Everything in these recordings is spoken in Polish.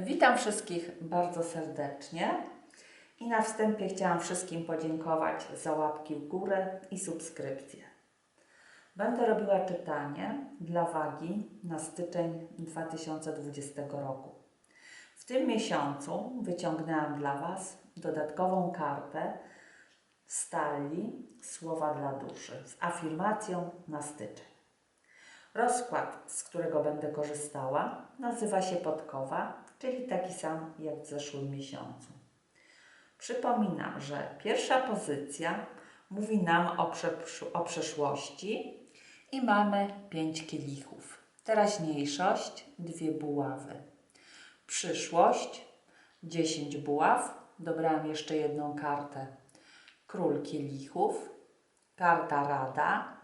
Witam wszystkich bardzo serdecznie i na wstępie chciałam wszystkim podziękować za łapki w górę i subskrypcję. Będę robiła czytanie dla wagi na styczeń 2020 roku. W tym miesiącu wyciągnęłam dla Was dodatkową kartę stali Słowa dla duszy z afirmacją na styczeń. Rozkład, z którego będę korzystała, nazywa się podkowa, czyli taki sam jak w zeszłym miesiącu. Przypominam, że pierwsza pozycja mówi nam o, o przeszłości i mamy pięć kielichów. Teraźniejszość dwie buławy. Przyszłość dziesięć buław. Dobrałam jeszcze jedną kartę. Król kielichów, karta rada,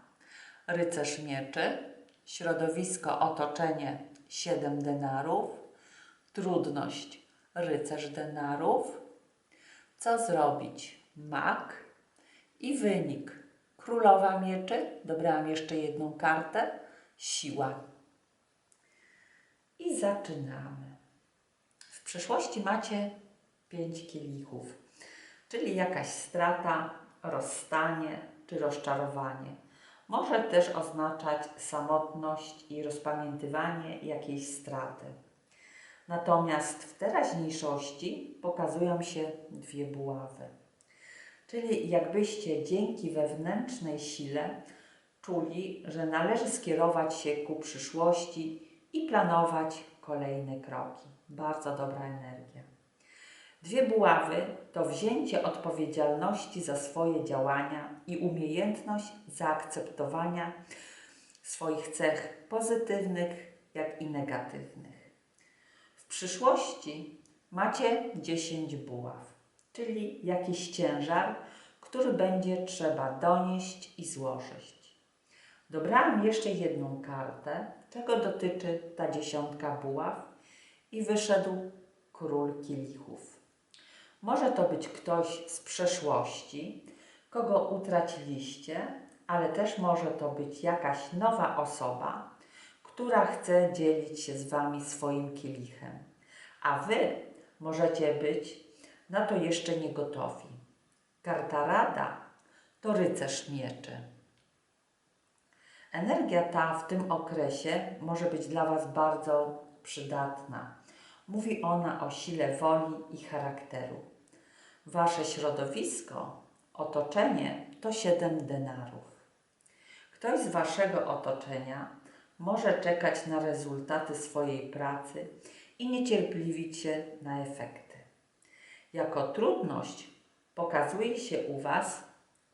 rycerz mieczy, środowisko, otoczenie 7 denarów, trudność rycerz denarów, co zrobić mak i wynik królowa mieczy, dobrałam jeszcze jedną kartę, siła. I zaczynamy. W przeszłości macie pięć kielichów, czyli jakaś strata, rozstanie czy rozczarowanie. Może też oznaczać samotność i rozpamiętywanie jakiejś straty. Natomiast w teraźniejszości pokazują się dwie buławy. Czyli jakbyście dzięki wewnętrznej sile czuli, że należy skierować się ku przyszłości i planować kolejne kroki. Bardzo dobra energia. Dwie buławy to wzięcie odpowiedzialności za swoje działania i umiejętność zaakceptowania swoich cech pozytywnych, jak i negatywnych. W przyszłości macie 10 buław, czyli jakiś ciężar, który będzie trzeba donieść i złożyć. Dobrałam jeszcze jedną kartę, czego dotyczy ta dziesiątka buław i wyszedł król kielichów. Może to być ktoś z przeszłości, kogo utraciliście, ale też może to być jakaś nowa osoba, która chce dzielić się z Wami swoim kielichem. A Wy możecie być na to jeszcze nie gotowi. Karta Rada to rycerz mieczy. Energia ta w tym okresie może być dla Was bardzo przydatna. Mówi ona o sile woli i charakteru. Wasze środowisko, otoczenie to siedem denarów. Ktoś z Waszego otoczenia może czekać na rezultaty swojej pracy i niecierpliwić się na efekty. Jako trudność pokazuje się u Was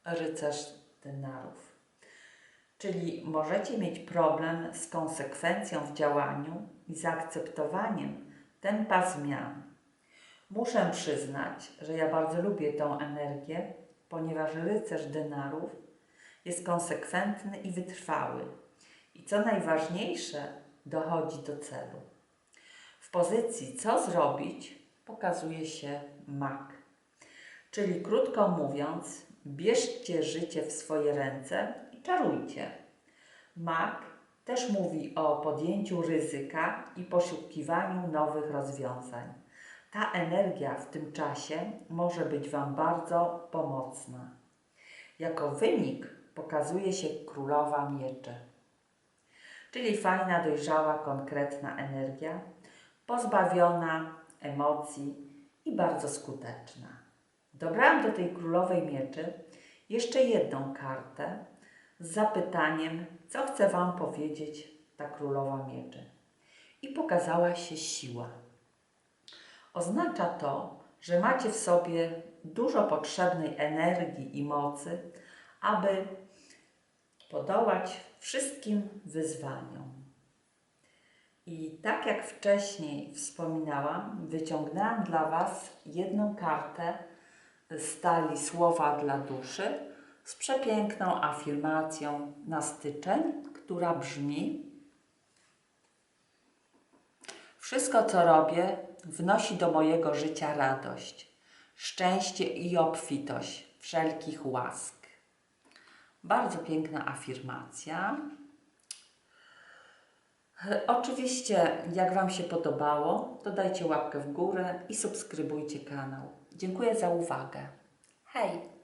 rycerz denarów. Czyli możecie mieć problem z konsekwencją w działaniu i zaakceptowaniem tempa zmian. Muszę przyznać, że ja bardzo lubię tą energię, ponieważ rycerz denarów jest konsekwentny i wytrwały. I co najważniejsze, dochodzi do celu. W pozycji co zrobić pokazuje się mak. Czyli krótko mówiąc, bierzcie życie w swoje ręce i czarujcie. Mak też mówi o podjęciu ryzyka i poszukiwaniu nowych rozwiązań. Ta energia w tym czasie może być Wam bardzo pomocna. Jako wynik pokazuje się królowa mieczy, czyli fajna, dojrzała, konkretna energia, pozbawiona emocji i bardzo skuteczna. Dobrałam do tej królowej mieczy jeszcze jedną kartę z zapytaniem, co chce Wam powiedzieć ta królowa mieczy. I pokazała się siła. Oznacza to, że macie w sobie dużo potrzebnej energii i mocy, aby podołać wszystkim wyzwaniom. I tak jak wcześniej wspominałam, wyciągnęłam dla Was jedną kartę stali słowa dla duszy z przepiękną afirmacją na styczeń, która brzmi: Wszystko, co robię, wnosi do mojego życia radość, szczęście i obfitość wszelkich łask. Bardzo piękna afirmacja. Oczywiście, jak Wam się podobało, to dajcie łapkę w górę i subskrybujcie kanał. Dziękuję za uwagę. Hej!